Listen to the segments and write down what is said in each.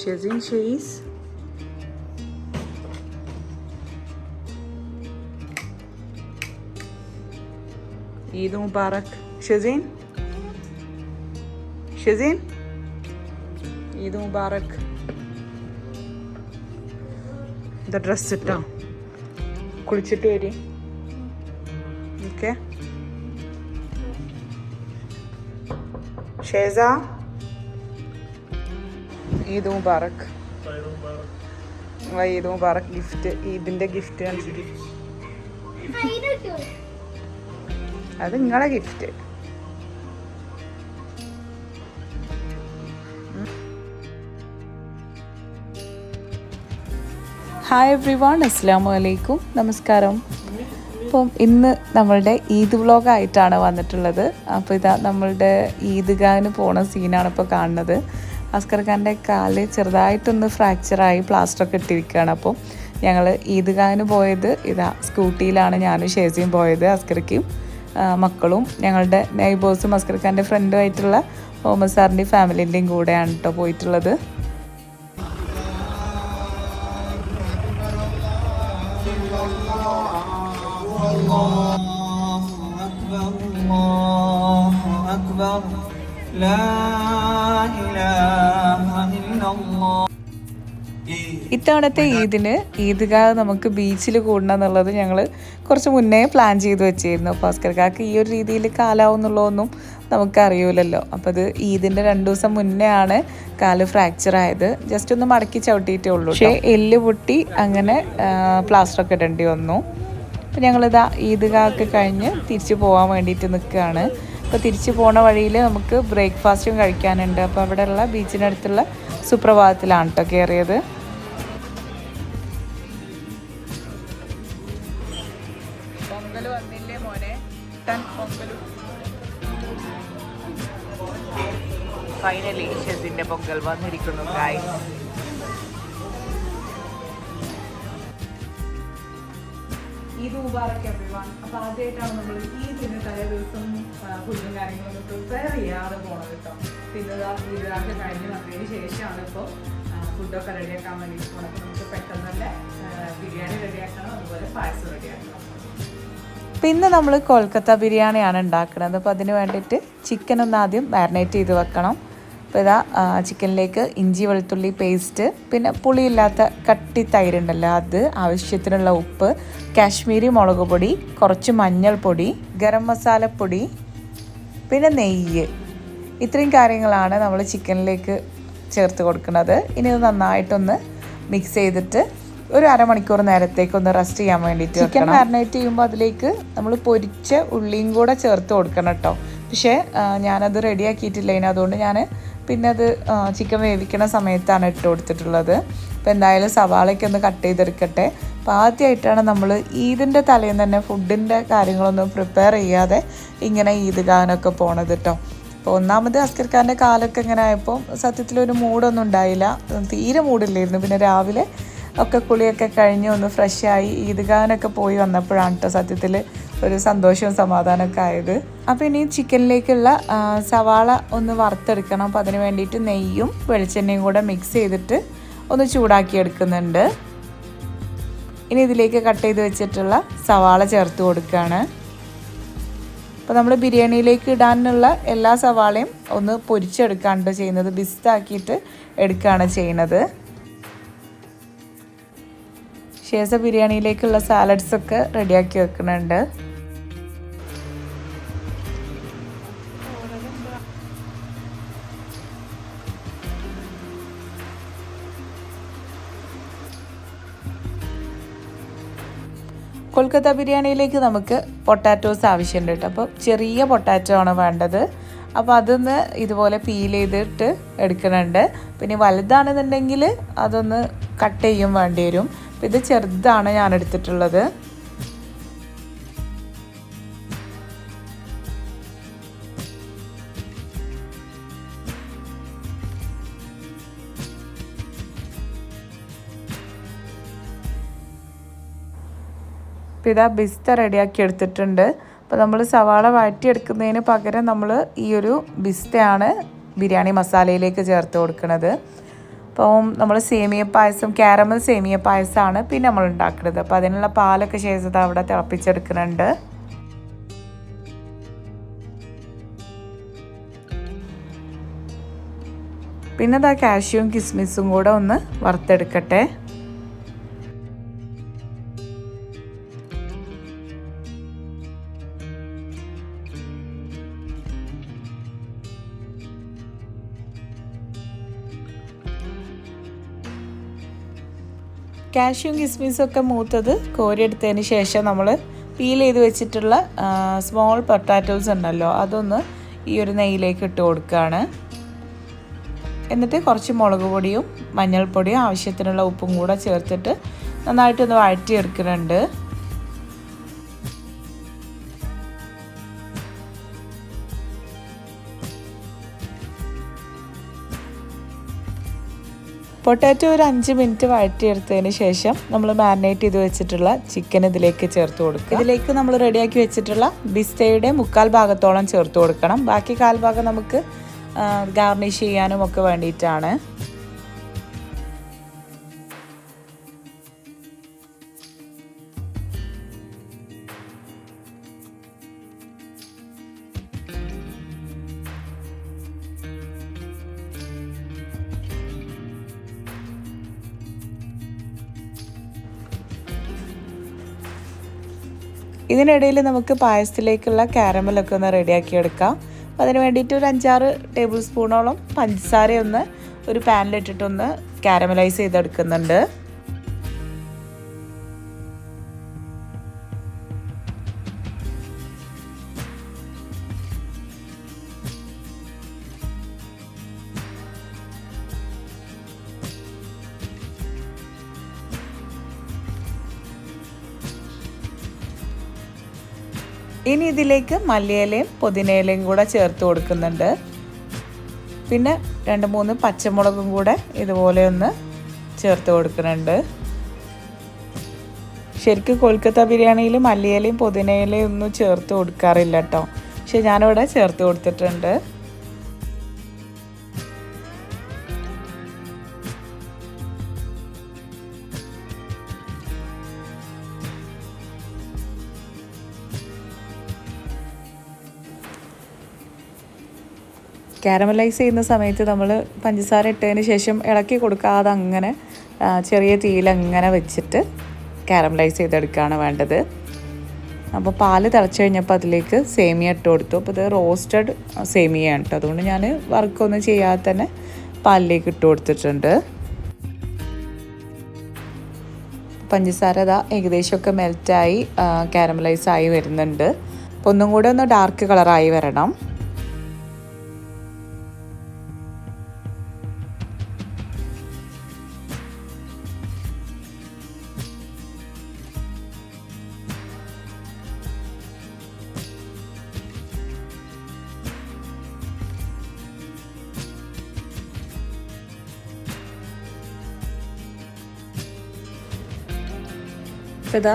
ഷെസിൻ ഷെയ്സ് ഈദ് മുബാറക് ഷെസീൻ ഷെസീൻ ഈദ് മുബാറക് ഇത് ഡ്രസ് ഇട്ടോ കുളിച്ചിട്ട് വരി. ഓക്കെ ഷേസ ഈദ് മുബാറക്. ഈദ് മുബാറക്. ഗിഫ്റ്റ് ഈദിന്റെ ഗിഫ്റ്റ് അത് നിങ്ങളെ ഗിഫ്റ്റ്. ഹായ് എവ്രി വൺ അസ്സാം വലൈക്കും നമസ്കാരം. അപ്പം ഇന്ന് നമ്മളുടെ ഈദ് വ്ളോഗായിട്ടാണ് വന്നിട്ടുള്ളത്. അപ്പോൾ ഇതാ നമ്മളുടെ ഈദ്ഗാഹിന് പോണ സീനാണ് ഇപ്പോൾ കാണുന്നത്. അസ്കർ ഖാന്റെ കാൽ ചെറുതായിട്ടൊന്ന് ഫ്രാക്ചറായി പ്ലാസ്റ്ററൊക്കെ ഇട്ടിരിക്കുകയാണ്. അപ്പോൾ ഞങ്ങൾ ഈദ്ഗാഹിന് പോയത് ഇതാ സ്കൂട്ടിയിലാണ് ഞാനും ഷേസിയും പോയത് അസ്കർക്കും മക്കളും ഞങ്ങളുടെ നെയ്ബേഴ്സും അസ്കർ ഖാന്റെ ഫ്രണ്ടുമായിട്ടുള്ള മുഹമ്മദ് സാറിന്റെയും ഫാമിലിന്റെയും കൂടെയാണ് കേട്ടോ പോയിട്ടുള്ളത്. ഇത്തവണത്തെ ഈദിന് ഈദ്ഗാഹ് നമുക്ക് ബീച്ചിൽ കൂടണം എന്നുള്ളത് ഞങ്ങൾ കുറച്ച് മുന്നേ പ്ലാൻ ചെയ്ത് വെച്ചിരുന്നു. അപ്പോൾ അസ്കർക്കാർക്ക് ഈ ഒരു രീതിയിൽ കാലാവും നമുക്ക് നമുക്കറിയൂലല്ലോ. അപ്പോൾ അത് ഈദിന്റെ രണ്ട് ദിവസം മുന്നേ ആണ് കാൽ ഫ്രാക്ചർ ആയത്. ജസ്റ്റ് ഒന്ന് മടക്കി ചവിട്ടിയിട്ടേ ഉള്ളൂ പക്ഷേ എല്ല് പൊട്ടി അങ്ങനെ പ്ലാസ്റ്ററൊക്കെ ഇടേണ്ടി വന്നു. അപ്പോൾ ഞങ്ങളിതാ ഈദ്ഗാഹൊക്കെ കഴിഞ്ഞ് തിരിച്ചു പോകാൻ വേണ്ടിയിട്ട് നിൽക്കുകയാണ് അപ്പോൾ തിരിച്ചു പോണ വഴിയിൽ നമുക്ക് ബ്രേക്ക്ഫാസ്റ്റും കഴിക്കാനുണ്ട്. അപ്പോൾ അവിടെയുള്ള ബീച്ചിനടുത്തുള്ള സുപ്രഭാതത്തിലാണ് കേട്ടോ കയറിയത് പൊങ്കൽ വന്നിരിക്കുന്നു ഗായ്സ് ഈദ് മുബാറക്ക് എവ്രിവൺ അപ്പൊ ആദ്യമായിട്ടാണ് നമ്മൾ ഈദിന് തലേ ദിവസം ഫുഡും കാര്യങ്ങളൊന്നും പ്രിപ്പയർ ചെയ്യാതെ പോണത് കേട്ടോ. പിന്നെ ഈദാക്ക് കഴിഞ്ഞ് വന്നതിന് ശേഷമാണ് ഇപ്പോൾ ഫുഡൊക്കെ റെഡിയാക്കാൻ വേണ്ടി പോണത്. നമുക്ക് പെട്ടെന്ന് തന്നെ ബിരിയാണി റെഡിയാക്കണം അതുപോലെ പായസം റെഡിയാക്കണം പിന്നെ നമ്മൾ കൊൽക്കത്ത ബിരിയാണിയാണ് ഉണ്ടാക്കുന്നത് അപ്പോൾ അതിന് വേണ്ടിയിട്ട് ചിക്കൻ ഒന്ന് ആദ്യം മാരിനേറ്റ് ചെയ്ത് വെക്കണം. അപ്പോൾ ഇതാ ചിക്കനിലേക്ക് ഇഞ്ചി വെളുത്തുള്ളി പേസ്റ്റ് പിന്നെ പുളിയില്ലാത്ത കട്ടി തൈരുണ്ടല്ലോ അത് ആവശ്യത്തിനുള്ള ഉപ്പ് കാശ്മീരി മുളക് പൊടി കുറച്ച് മഞ്ഞൾപ്പൊടി ഗരം മസാലപ്പൊടി പിന്നെ നെയ്യ്. ഇത്രയും കാര്യങ്ങളാണ് നമ്മൾ ചിക്കനിലേക്ക് ചേർത്ത് കൊടുക്കുന്നത്. ഇനി ഇത് നന്നായിട്ടൊന്ന് മിക്സ് ചെയ്തിട്ട് ഒരു അരമണിക്കൂർ നേരത്തേക്ക് ഒന്ന് റെസ്റ്റ് ചെയ്യാൻ വേണ്ടിയിട്ട് ചിക്കൻ മാരിനേറ്റ് ചെയ്യുമ്പോൾ അതിലേക്ക് നമ്മൾ പൊരിച്ച ഉള്ളിയും കൂടെ ചേർത്ത് കൊടുക്കണം കേട്ടോ. പക്ഷേ ഞാനത് റെഡിയാക്കിയിട്ടില്ല ഇനി. അതുകൊണ്ട് ഞാൻ പിന്നെ അത് ചിക്കൻ വേവിക്കണ സമയത്താണ് ഇട്ട് കൊടുത്തിട്ടുള്ളത്. അപ്പോൾ എന്തായാലും സവാളയ്ക്ക് ഒന്ന് കട്ട് ചെയ്തെടുക്കട്ടെ. അപ്പോൾ ആദ്യമായിട്ടാണ് നമ്മൾ ഈദിന്റെ തലേന്ന് തന്നെ ഫുഡിന്റെ കാര്യങ്ങളൊന്നും പ്രിപ്പയർ ചെയ്യാതെ ഇങ്ങനെ ഈദ്ഗാഹിനൊക്കെ പോണത് കേട്ടോ അപ്പോൾ ഒന്നാമത് അസ്കർ ഖാന്റെ കാലൊക്കെ ഇങ്ങനെ ആയപ്പോൾ സത്യത്തിൽ ഒരു മൂഡൊന്നും ഉണ്ടായില്ല. തീരെ മൂടില്ലായിരുന്നു. പിന്നെ രാവിലെ ഒക്കെ കുളിയൊക്കെ കഴിഞ്ഞ് ഒന്ന് ഫ്രഷായി ഈദ്ഗാനൊക്കെ പോയി വന്നപ്പോഴാണ് കേട്ടോ സത്യത്തിൽ ഒരു സന്തോഷവും സമാധാനമൊക്കെ ആയത്. അപ്പോൾ ഇനി ചിക്കനിലേക്കുള്ള സവാള ഒന്ന് വറുത്തെടുക്കണം. അപ്പോൾ അതിന് വേണ്ടിയിട്ട് നെയ്യും വെളിച്ചെണ്ണയും കൂടെ മിക്സ് ചെയ്തിട്ട് ഒന്ന് ചൂടാക്കി എടുക്കുന്നുണ്ട് ഇനി ഇതിലേക്ക് കട്ട് ചെയ്ത് വെച്ചിട്ടുള്ള സവാള ചേർത്ത് കൊടുക്കുകയാണ് അപ്പോൾ നമ്മൾ ബിരിയാണിയിലേക്ക് ഇടാനുള്ള എല്ലാ സവാളയും ഒന്ന് പൊരിച്ചെടുക്കാണ്ട് ചെയ്യുന്നത് ബിസ്താക്കിയിട്ട് എടുക്കുകയാണ് ചെയ്യുന്നത്. ശേഷം ബിരിയാണിയിലേക്കുള്ള സാലഡ്സൊക്കെ റെഡിയാക്കി വെക്കുന്നുണ്ട്. കൊൽക്കത്ത ബിരിയാണിയിലേക്ക് നമുക്ക് പൊട്ടാറ്റോസ് ആവശ്യമുണ്ട് കേട്ടോ. അപ്പോൾ ചെറിയ പൊട്ടാറ്റോ ആണ് വേണ്ടത്. അപ്പോൾ അതൊന്ന് ഇതുപോലെ പീൽ ചെയ്തിട്ട് എടുക്കുന്നുണ്ട്. പിന്നെ വലുതാണെന്നുണ്ടെങ്കിൽ അതൊന്ന് കട്ട് ചെയ്യും വേണ്ടി വരും. ഇത് ചെറുതാണ് ഞാൻ എടുത്തിട്ടുള്ളത്. അപ്പോൾ ഇതാ ബിസ്ത റെഡിയാക്കി എടുത്തിട്ടുണ്ട്. അപ്പോൾ നമ്മൾ സവാള വഴറ്റിയെടുക്കുന്നതിന് പകരം നമ്മൾ ഈ ഒരു ബിസ്തയാണ് ബിരിയാണി മസാലയിലേക്ക് ചേർത്ത് കൊടുക്കുന്നത് അപ്പം നമ്മൾ സേമിയ പായസം കാരമൽ സേമിയ പായസമാണ് പിന്നെ നമ്മൾ ഉണ്ടാക്കുന്നത് അപ്പോൾ അതിനുള്ള പാലൊക്കെ ശേഷം അവിടെ തിളപ്പിച്ചെടുക്കുന്നുണ്ട്. പിന്നെ അതാ കാഷ്യൂവും കിസ്മിസും കൂടെ ഒന്ന് വറുത്തെടുക്കട്ടെ. കാഷ്യൂം കിസ്മിസും ഒക്കെ മൂത്തത് കോരിയെടുത്തതിന് ശേഷം നമ്മൾ പീൽ ചെയ്ത് വെച്ചിട്ടുള്ള സ്മോൾ പൊട്ടാറ്റോസ് ഉണ്ടല്ലോ അതൊന്ന് ഈ ഒരു നെയ്യിലേക്ക് ഇട്ട് കൊടുക്കുകയാണ് എന്നിട്ട് കുറച്ച് മുളക് പൊടിയും മഞ്ഞൾപ്പൊടിയും ആവശ്യത്തിനുള്ള ഉപ്പും കൂടെ ചേർത്തിട്ട് നന്നായിട്ടൊന്ന് വഴറ്റിയെടുക്കുന്നുണ്ട്. പൊട്ടാറ്റോ ഒരു അഞ്ച് മിനിറ്റ് വഴറ്റിയെടുത്തതിന് ശേഷം നമ്മൾ മാരിനേറ്റ് ചെയ്ത് വെച്ചിട്ടുള്ള ചിക്കൻ ഇതിലേക്ക് ചേർത്ത് കൊടുക്കുക. ഇതിലേക്ക് നമ്മൾ റെഡിയാക്കി വെച്ചിട്ടുള്ള ബിസ്തയുടെ മുക്കാൽ ഭാഗത്തോളം ചേർത്ത് കൊടുക്കണം. ബാക്കി കാൽ ഭാഗം നമുക്ക് ഗാർണിഷ് ചെയ്യാനും ഒക്കെ വേണ്ടിയിട്ടാണ്. ഇതിനിടയിൽ നമുക്ക് പായസത്തിലേക്കുള്ള കാരമലൊക്കെ ഒന്ന് റെഡിയാക്കി എടുക്കാം അപ്പോൾ അതിന് വേണ്ടിയിട്ട് ഒരു അഞ്ചാറ് ടേബിൾ സ്പൂണോളം പഞ്ചസാരയൊന്ന് ഒരു പാനിലിട്ടിട്ടൊന്ന് കാരമലൈസ് ചെയ്തെടുക്കുന്നുണ്ട്. ഇനി ഇതിലേക്ക് മല്ലിയിലയും പുതിനയിലയും കൂടെ ചേർത്ത് കൊടുക്കുന്നുണ്ട്. പിന്നെ രണ്ട് മൂന്ന് പച്ചമുളകും കൂടെ ഇതുപോലെ ഒന്ന് ചേർത്ത് കൊടുക്കുന്നുണ്ട്. ശരിക്കും കൊൽക്കത്ത ബിരിയാണിയിൽ മല്ലിയിലയും പുതിനയിലയും ഒന്നും ചേർത്ത് കൊടുക്കാറില്ല കേട്ടോ. പക്ഷെ ഞാനിവിടെ ചേർത്ത് കൊടുത്തിട്ടുണ്ട്. കാരമലൈസ് ചെയ്യുന്ന സമയത്ത് നമ്മൾ പഞ്ചസാര ഇട്ടതിന് ശേഷം ഇളക്കി കൊടുക്കാതെ അങ്ങനെ ചെറിയ തീയിൽ അങ്ങനെ വെച്ചിട്ട് കാരമലൈസ് ചെയ്തെടുക്കുകയാണ് വേണ്ടത്. അപ്പോൾ പാൽ തിളച്ച് കഴിഞ്ഞപ്പോൾ അതിലേക്ക് സേമിയ ഇട്ട് കൊടുത്തു. അപ്പോൾ ഇത് റോസ്റ്റഡ് സേമിയയാണ് കേട്ടോ അതുകൊണ്ട് ഞാൻ വർക്കൊന്നും ചെയ്യാതെ തന്നെ പാലിലേക്ക് ഇട്ട് കൊടുത്തിട്ടുണ്ട്. പഞ്ചസാര ഇതാ ഏകദേശമൊക്കെ മെൽറ്റായി കാരമലൈസ് ആയി വരുന്നുണ്ട്. അപ്പോൾ ഒന്നും കൂടെ ഒന്ന് ഡാർക്ക് കളറായി വരണം. അപ്പോൾ ഇതാ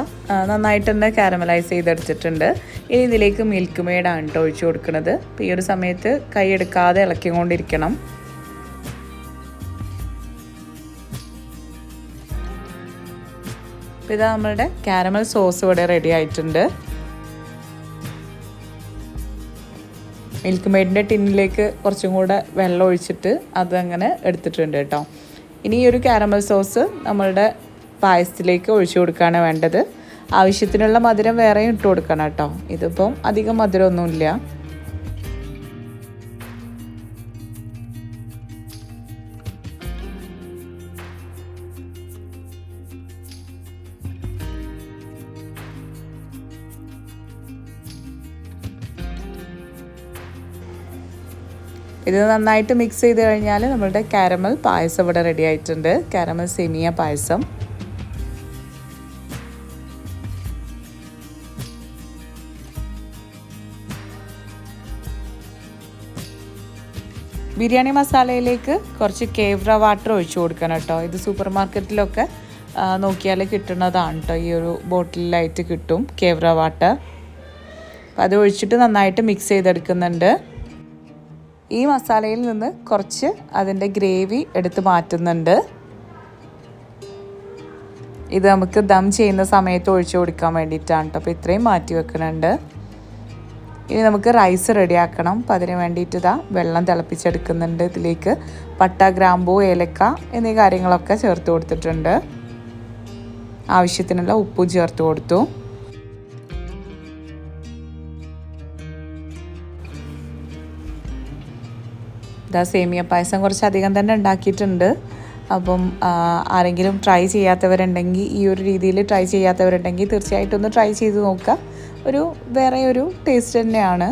നന്നായിട്ട് തന്നെ കാരമലൈസ് ചെയ്തെടുത്തിട്ടുണ്ട്. ഇനി ഇതിലേക്ക് മിൽക്ക് മെയ്ഡാണ് കേട്ടോ ഒഴിച്ചു കൊടുക്കുന്നത് ഈ ഒരു സമയത്ത് കൈ എടുക്കാതെ ഇളക്കിക്കൊണ്ടിരിക്കണം. അപ്പോൾ ഇതാ നമ്മളുടെ കാരമൽ സോസ് ഇവിടെ റെഡി ആയിട്ടുണ്ട്. മിൽക്ക് മെയ്ഡിന്റെ ടിന്നിലേക്ക് കുറച്ചും കൂടെ വെള്ളം ഒഴിച്ചിട്ട് അതങ്ങനെ എടുത്തിട്ടുണ്ട് കേട്ടോ ഇനി ഈ ഒരു കാരമൽ സോസ് നമ്മളുടെ പായസത്തിലേക്ക് ഒഴിച്ചു കൊടുക്കുകയാണ് വേണ്ടത്. ആവശ്യത്തിനുള്ള മധുരം വേറെയും ഇട്ട് കൊടുക്കണം കേട്ടോ. ഇതിപ്പം അധികം മധുരമൊന്നുമില്ല. ഇത് നന്നായിട്ട് മിക്സ് ചെയ്ത് കഴിഞ്ഞാൽ നമ്മളുടെ കാരമൽ പായസം ഇവിടെ റെഡി ആയിട്ടുണ്ട്. കാരമൽ സെമിയ പായസം. ബിരിയാണി മസാലയിലേക്ക് കുറച്ച് കേവ്ര വാട്ടർ ഒഴിച്ചു കൊടുക്കണം കേട്ടോ. ഇത് സൂപ്പർ മാർക്കറ്റിലൊക്കെ നോക്കിയാൽ കിട്ടുന്നതാണ് കേട്ടോ. ഈ ഒരു ബോട്ടിലായിട്ട് കിട്ടും കേവ്ര വാട്ടർ. അപ്പം അത് ഒഴിച്ചിട്ട് നന്നായിട്ട് മിക്സ് ചെയ്തെടുക്കുന്നുണ്ട്. ഈ മസാലയിൽ നിന്ന് കുറച്ച് അതിന്റെ ഗ്രേവി എടുത്ത് മാറ്റുന്നുണ്ട്. ഇത് നമുക്ക് ദം ചെയ്യുന്ന സമയത്ത് ഒഴിച്ചു കൊടുക്കാൻ വേണ്ടിയിട്ടാണ് കേട്ടോ. അപ്പോൾ ഇത്രയും മാറ്റി വെക്കുന്നുണ്ട്. ഇനി നമുക്ക് റൈസ് റെഡിയാക്കണം. അപ്പം അതിന് വേണ്ടിയിട്ട് ഇതാ വെള്ളം തിളപ്പിച്ചെടുക്കുന്നുണ്ട് ഇതിലേക്ക്. പട്ട ഗ്രാമ്പൂ ഏലക്ക എന്നീ കാര്യങ്ങളൊക്കെ ചേർത്ത് കൊടുത്തിട്ടുണ്ട്. ആവശ്യത്തിനുള്ള ഉപ്പും ചേർത്ത് കൊടുത്തു. ഇതാ സേമിയ പായസം കുറച്ചധികം തന്നെ ഉണ്ടാക്കിയിട്ടുണ്ട്. അപ്പം ആരെങ്കിലും ട്രൈ ചെയ്യാത്തവരുണ്ടെങ്കിൽ ഈ ഒരു രീതിയിൽ ട്രൈ ചെയ്യാത്തവരുണ്ടെങ്കിൽ തീർച്ചയായിട്ടും ഒന്ന് ട്രൈ ചെയ്ത് നോക്കുക. ഒരു വേറെ ഒരു ടേസ്റ്റ് തന്നെയാണ്.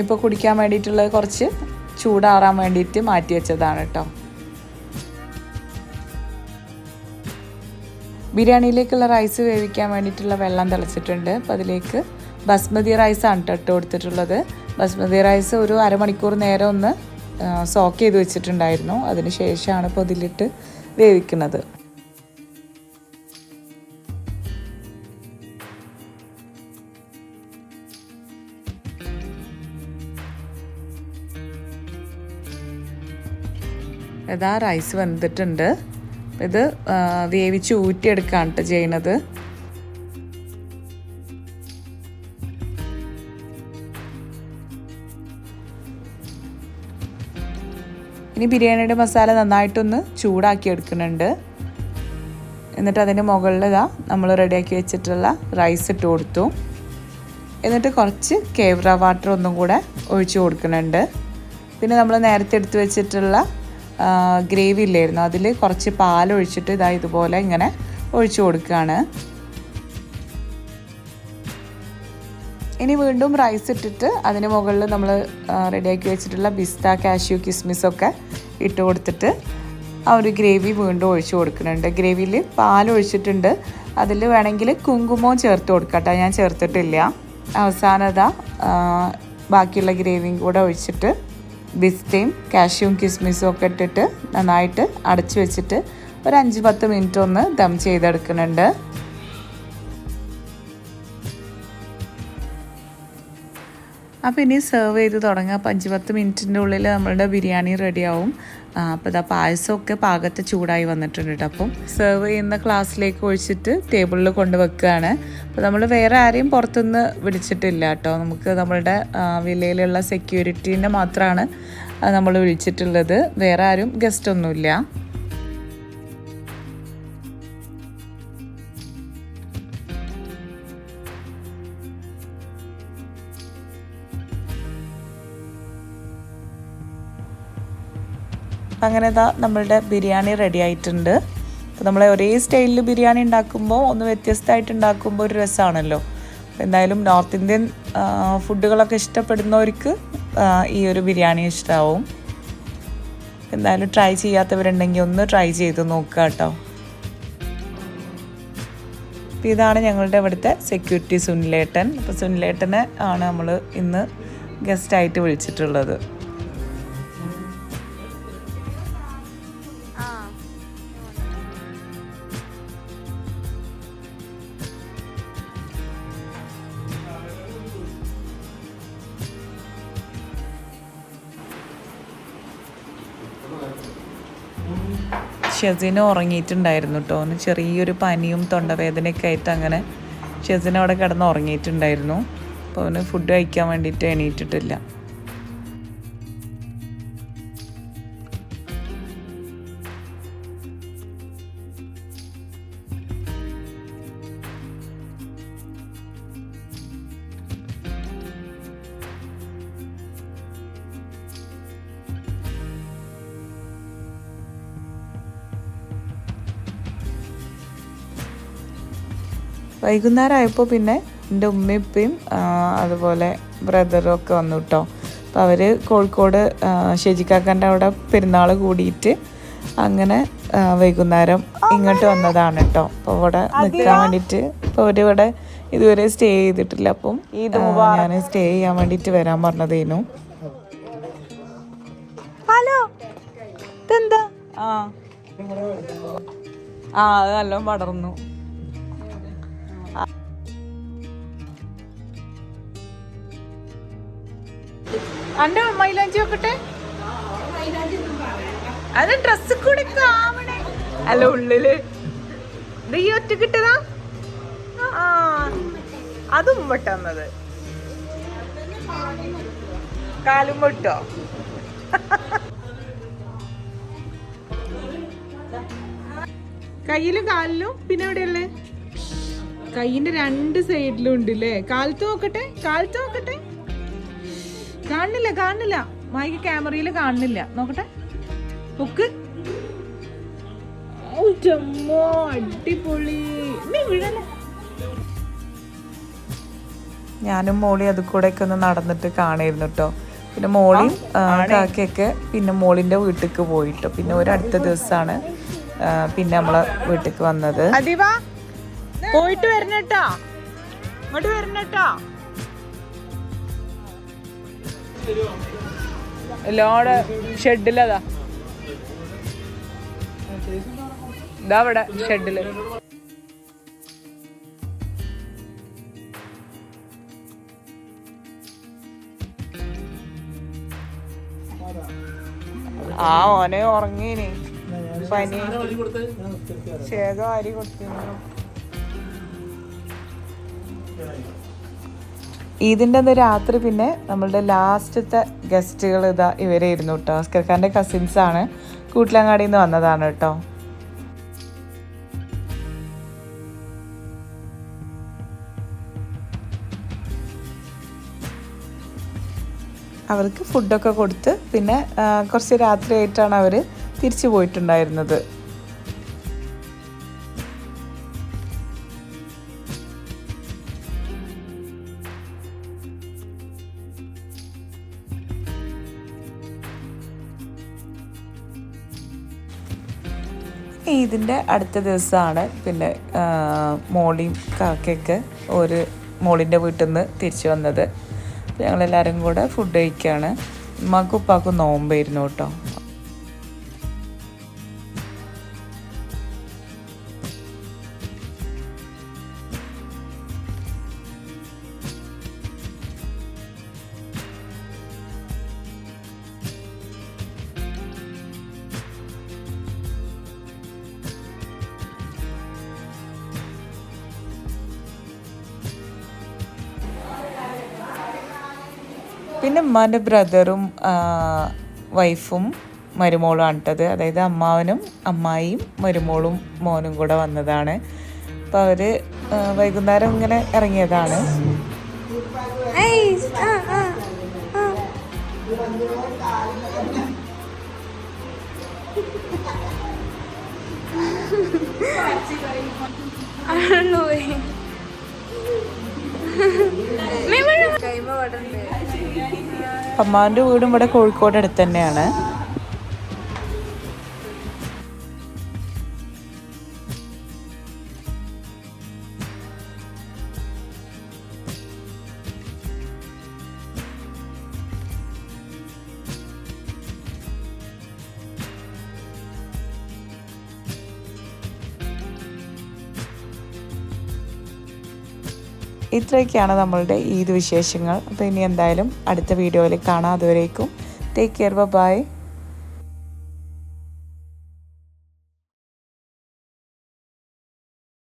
ഇപ്പോൾ കുടിക്കാൻ വേണ്ടിയിട്ടുള്ളത് കുറച്ച് ചൂടാറാൻ വേണ്ടിയിട്ട് മാറ്റി വെച്ചതാണ് കേട്ടോ. ബിരിയാണിയിലേക്കുള്ള റൈസ് വേവിക്കാൻ വേണ്ടിയിട്ടുള്ള വെള്ളം തിളച്ചിട്ടുണ്ട്. അപ്പോൾ അതിലേക്ക് ബസ്മതി റൈസാണ് കേട്ടോ ഇട്ട് കൊടുത്തിട്ടുള്ളത്. ബസ്മതി റൈസ് ഒരു അരമണിക്കൂർ നേരം ഒന്ന് സോക്ക് ചെയ്ത് വെച്ചിട്ടുണ്ടായിരുന്നു. അതിന് ശേഷമാണ് ഇപ്പോൾ ഇതിലിട്ട് വേവിക്കുന്നത്. ഇതാ റൈസ് വെന്തിട്ടുണ്ട് ഇത് വേവിച്ച് ഊറ്റിയെടുക്കുകയാണ് കേട്ടോ ചെയ്യണത്. ഇനി ബിരിയാണിയുടെ മസാല നന്നായിട്ടൊന്ന് ചൂടാക്കി എടുക്കുന്നുണ്ട് എന്നിട്ട് അതിന്റെ മുകളിൽ നമ്മൾ റെഡിയാക്കി വെച്ചിട്ടുള്ള റൈസ് ഇട്ട് കൊടുത്തു. എന്നിട്ട് കുറച്ച് കേവ്ര വാട്ടർ ഒന്നും കൂടെ ഒഴിച്ചു കൊടുക്കുന്നുണ്ട്. പിന്നെ നമ്മൾ നേരത്തെ എടുത്തു വെച്ചിട്ടുള്ള ഗ്രേവി ഇല്ലായിരുന്നു. അതിൽ കുറച്ച് പാലൊഴിച്ചിട്ട് ഇതാ ഇതുപോലെ ഇങ്ങനെ ഒഴിച്ചു കൊടുക്കുകയാണ്. ഇനി വീണ്ടും റൈസ് ഇട്ടിട്ട് അതിന് മുകളിൽ നമ്മൾ റെഡിയാക്കി വെച്ചിട്ടുള്ള പിസ്ത കാഷ്യൂ കിസ്മിസൊക്കെ ഇട്ട് കൊടുത്തിട്ട് ആ ഒരു ഗ്രേവി വീണ്ടും ഒഴിച്ചു കൊടുക്കുന്നുണ്ട്. ഗ്രേവിയിൽ പാൽ ഒഴിച്ചിട്ടുണ്ട്. അതിൽ വേണമെങ്കിൽ കുങ്കുമവും ചേർത്ത് കൊടുക്കട്ടെ ഞാൻ ചേർത്തിട്ടില്ല. അവസാനത ബാക്കിയുള്ള ഗ്രേവിയും കൂടെ ഒഴിച്ചിട്ട് ബിസ്തയും കാഷ്യൂം കിസ്മിസും ഒക്കെ ഇട്ടിട്ട് നന്നായിട്ട് അടച്ചു വെച്ചിട്ട് ഒരു അഞ്ച് പത്ത് മിനിറ്റ് ഒന്ന് ദം ചെയ്തെടുക്കുന്നുണ്ട്. അപ്പോൾ ഇനി സെർവ് ചെയ്ത് തുടങ്ങാം. അപ്പോൾ അഞ്ച് പത്ത് മിനിറ്റിന്റെ ഉള്ളിൽ നമ്മളുടെ ബിരിയാണി റെഡിയാവും അപ്പോൾ ഇതാ പായസമൊക്കെ പാകത്ത് ചൂടായി വന്നിട്ടുണ്ട് കേട്ടോ അപ്പം സെർവ് ചെയ്യുന്ന ക്ലാസ്സിലേക്ക് ഒഴിച്ചിട്ട് ടേബിളിൽ കൊണ്ട് വെക്കുകയാണ്. അപ്പോൾ നമ്മൾ വേറെ ആരെയും പുറത്തുനിന്ന് വിളിച്ചിട്ടില്ല കേട്ടോ നമുക്ക് നമ്മളുടെ വിലയിലുള്ള സെക്യൂരിറ്റീന്റെ മാത്രമാണ് നമ്മൾ വിളിച്ചിട്ടുള്ളത്. വേറെ ആരും ഗസ്റ്റ് ഒന്നുമില്ല. അങ്ങനെ ഇതാ നമ്മളുടെ ബിരിയാണി റെഡി ആയിട്ടുണ്ട്. അപ്പോൾ നമ്മൾ ഒരേ സ്റ്റൈലിൽ ബിരിയാണി ഉണ്ടാക്കുമ്പോൾ ഒന്ന് വ്യത്യസ്തമായിട്ട് ഉണ്ടാക്കുമ്പോൾ ഒരു രസമാണല്ലോ എന്തായാലും നോർത്ത് ഇന്ത്യൻ ഫുഡുകളൊക്കെ ഇഷ്ടപ്പെടുന്നവർക്ക് ഈ ഒരു ബിരിയാണി ഇഷ്ടമാവും എന്തായാലും ട്രൈ ചെയ്യാത്തവരുണ്ടെങ്കിൽ ഒന്ന് ട്രൈ ചെയ്ത് നോക്കുക കേട്ടോ. അപ്പോൾ ഇതാണ് ഞങ്ങളുടെ ഇവിടുത്തെ സെക്യൂരിറ്റി സുനിലേട്ടൻ. അപ്പോൾ സുനിലേട്ടനെ ആണ് നമ്മൾ ഇന്ന് ഗസ്റ്റായിട്ട് വിളിച്ചിട്ടുള്ളത്. ഷെസിന് ഉറങ്ങിയിട്ടുണ്ടായിരുന്നു കേട്ടോ ഒന്ന് ചെറിയൊരു പനിയും തൊണ്ടവേദനയൊക്കെ ആയിട്ട് അങ്ങനെ ഷെസിന് അവിടെ കിടന്ന് ഉറങ്ങിയിട്ടുണ്ടായിരുന്നു. അപ്പോൾ അവന് ഫുഡ് കഴിക്കാൻ വേണ്ടിയിട്ട് എണീറ്റിട്ടില്ല. വൈകുന്നേരം ആയപ്പോൾ പിന്നെ എന്റെ ഉമ്മയും ഉപ്പയും അതുപോലെ ബ്രദറും ഒക്കെ വന്നു കേട്ടോ അപ്പോൾ അവർ കോഴിക്കോട് ഷെജിക്കാക്കന്റെ അവിടെ പെരുന്നാൾ കൂടിയിട്ട് അങ്ങനെ വൈകുന്നേരം ഇങ്ങോട്ട് വന്നതാണ് കേട്ടോ അപ്പോൾ അവിടെ നിൽക്കാൻ വേണ്ടിയിട്ട് ഇപ്പോൾ അവരിവിടെ ഇതുവരെ സ്റ്റേ ചെയ്തിട്ടില്ല. അപ്പം ഞാൻ സ്റ്റേ ചെയ്യാൻ വേണ്ടിയിട്ട് വരാൻ പറഞ്ഞതേനു. ഹലോ? ഇതെന്താ? ആ. ആ അത് നല്ലോണം പടർന്നു. അന്റെ മൈലാഞ്ചി വെക്കട്ടെ? അത് ഡ്രസ് കൂടെ കാവണേ. അല്ല ഉള്ളിൽ. ഈ ഒറ്റ കിട്ടതാ ആ അതും കാലും വെട്ടോ കയ്യിലും കാലിലും പിന്നെ എവിടെയല്ലേ കയ്യിന്റെ രണ്ട് സൈഡിലും ഉണ്ട് അല്ലേ കാലത്ത് നോക്കട്ടെ കാലത്ത് നോക്കട്ടെ. കാണുന്നില്ല കാണുന്നില്ല. മായിക്ക് ക്യാമറയിൽ കാണുന്നില്ല. നോക്കട്ടെ. ബുക്ക് അടിപൊളി. നീ വീഴല്ലേ ഞാനും മോളി അത് കൂടെ ഒക്കെ ഒന്ന് നടന്നിട്ട് കാണായിരുന്നു കേട്ടോ പിന്നെ മോളി കാക്കയൊക്കെ പിന്നെ മോളിന്റെ വീട്ടിലേക്ക് പോയിട്ടോ. പിന്നെ ഒരു അടുത്ത ദിവസമാണ് പിന്നെ നമ്മളെ വീട്ടിലേക്ക് വന്നത്. പോയിട്ട് വരണട്ടാ. ഇങ്ങോട്ട് വരണട്ടാ. ലോഡ് ഷെഡിലതാ. ഇതാ അവിടെ ഷെഡിൽ. ആ ഓനെ ഉറങ്ങീനി. പനി. ശേഖം അരി കൊടുത്തിരുന്നു ഇതിന്റെ അന്ന് രാത്രി പിന്നെ നമ്മളുടെ ലാസ്റ്റത്തെ ഗസ്റ്റുകൾ ഇതാ ഇവരെ ഇരുന്നു കേട്ടോ അസ്കർ ഖാന്റെ കസിൻസ് ആണ്. കൂട്ടിലങ്ങാടിയിൽ നിന്ന് വന്നതാണ് കേട്ടോ അവർക്ക് ഫുഡൊക്കെ കൊടുത്ത് പിന്നെ കുറച്ച് രാത്രിയായിട്ടാണ് അവർ തിരിച്ചു പോയിട്ടുണ്ടായിരുന്നത്. ഇതിന്റെ അടുത്ത ദിവസമാണ് പിന്നെ മോളിയും കാക്കയൊക്കെ ഒരു മോളിന്റെ വീട്ടിൽ നിന്ന് തിരിച്ചു വന്നത്. ഞങ്ങളെല്ലാവരും കൂടെ ഫുഡ് കഴിക്കുകയാണ് ഉമ്മാക്കും ഉപ്പാക്കും നോമ്പായിരുന്നു കേട്ടോ. പിന്നെ ഉമ്മാന്റെ ബ്രദറും വൈഫും മരുമോളും ആണിട്ടത്. അതായത് അമ്മാവനും അമ്മായിയും മരുമോളും മോനും കൂടെ വന്നതാണ്. അപ്പോൾ അവർ വൈകുന്നേരം ഇങ്ങനെ ഇറങ്ങിയതാണ്. അമ്മാവന്റെ വീടും ഇവിടെ കോഴിക്കോട് അടുത്ത് തന്നെയാണ്. ഇത്രയൊക്കെയാണ് നമ്മളുടെ ഈദ് വിശേഷങ്ങൾ. അപ്പോൾ ഇനി എന്തായാലും അടുത്ത വീഡിയോയിൽ കാണാം. അതുവരേക്കും. Take care bye